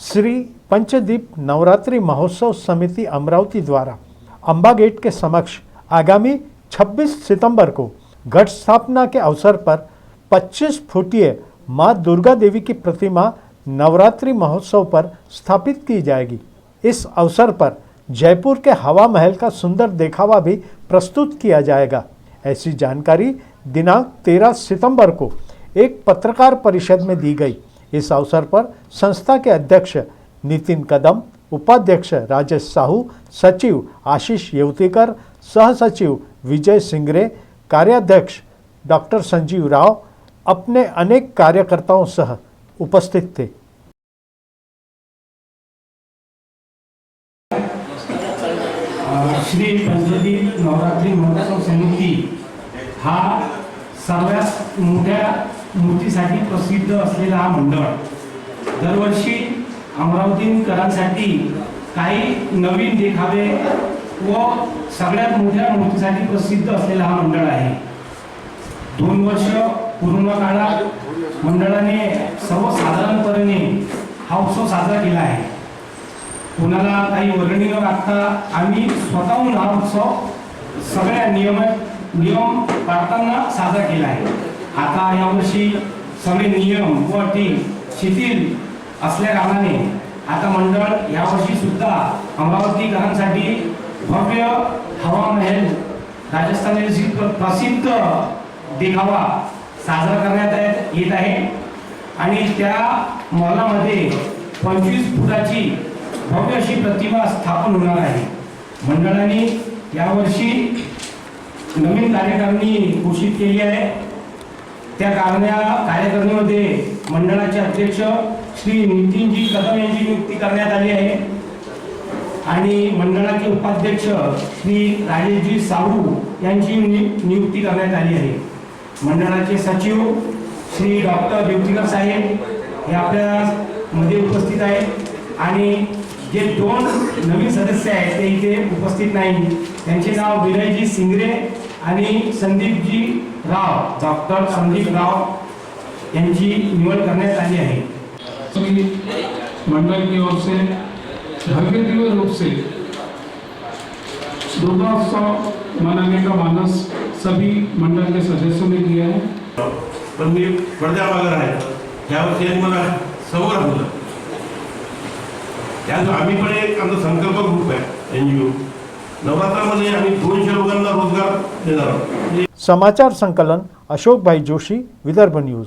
श्री पंचदीप नवरात्रि महोत्सव समिति अमरावती द्वारा अम्बा गेट के समक्ष आगामी 26 सितंबर को घट स्थापना के अवसर पर 25 फुटीय माँ दुर्गा देवी की प्रतिमा नवरात्रि महोत्सव पर स्थापित की जाएगी। इस अवसर पर जयपुर के हवा महल का सुंदर देखावा भी प्रस्तुत किया जाएगा। ऐसी जानकारी दिनांक 13 सितंबर को एक पत्रकार परिषद में दी गई। इस अवसर पर संस्था के अध्यक्ष नितिन कदम, उपाध्यक्ष राजेश साहू, सचिव आशीष येवतीकर, सहसचिव विजय सिंगरे, कार्याध्यक्ष डॉक्टर संजीव राव अपने अनेक कार्यकर्ताओं सह उपस्थित थे। श्री नवरात्री महोत्सव समिती हा सर्वात मोठ्या मूर्तीसाठी प्रसिद्ध असलेला हा मंडळ. दरवर्षी अमरावतीकरांसाठी काही नवीन देखावे व सगळ्यात मोठ्या मूर्तीसाठी प्रसिद्ध असलेला हा मंडळ आहे. दोन वर्ष पूर्ण काळात मंडळाने सर्वसाधारणपणे हा उत्सव साजरा केला आहे. कोणाला काही वर्गणी न लागता आम्ही स्वतःहून हा उत्सव सगळ्या नियमित नियम पाळताना साजरा केला आहे. आता यावर्षी सगळे नियम व अटी शिथिल असल्या कारणाने आता मंडळ यावर्षी सुद्धा अमरावतीकरांसाठी भव्य हवा महल राजस्थानातील प्रसिद्ध देखावा साजरा करण्यात येत आहे. आणि त्या मॉलामध्ये पंचवीस फुटाची भव्य अशी प्रतिमा स्थापन होणार आहे. मंडळाने यावर्षी नवीन कार्यकारिणी घोषित केली आहे. त्या कारण्या कार्यकारिणीमध्ये मंडळाचे अध्यक्ष श्री नितीनजी कदम यांची नियुक्ती करण्यात आली आहे. आणि मंडळाचे उपाध्यक्ष श्री राजेशजी साहू यांची नियुक्ती करण्यात आली आहे. मंडळाचे सचिव श्री डॉक्टर देवतीकर साहेब हे आपल्या मध्ये उपस्थित आहेत. आणि जे दोन नवीन सदस्य आहेत ते इथे उपस्थित नाही त्यांचे नाव विनयजी सिंगरे आणि संदीपजी राव डॉक्टर संदीप राव यांची निवड करण्यात आली आहे. मंडल की ओर से भव्य दिव्य रूप से दुर्गा उत्सव मनाने का मानस सभी मंडल के सदस्यों ने किया है। पण मी राहायचं. त्यावर्षी यांनी मला समोर आणलं. त्यात आम्ही पण एक आमचा संकल्प ग्रुप आहे एन जी ओ. नवरात्रामध्ये आम्ही दोनशे लोकांना रोजगार देणार समाचार संकलन अशोकभाई जोशी विदर्भ न्यूज.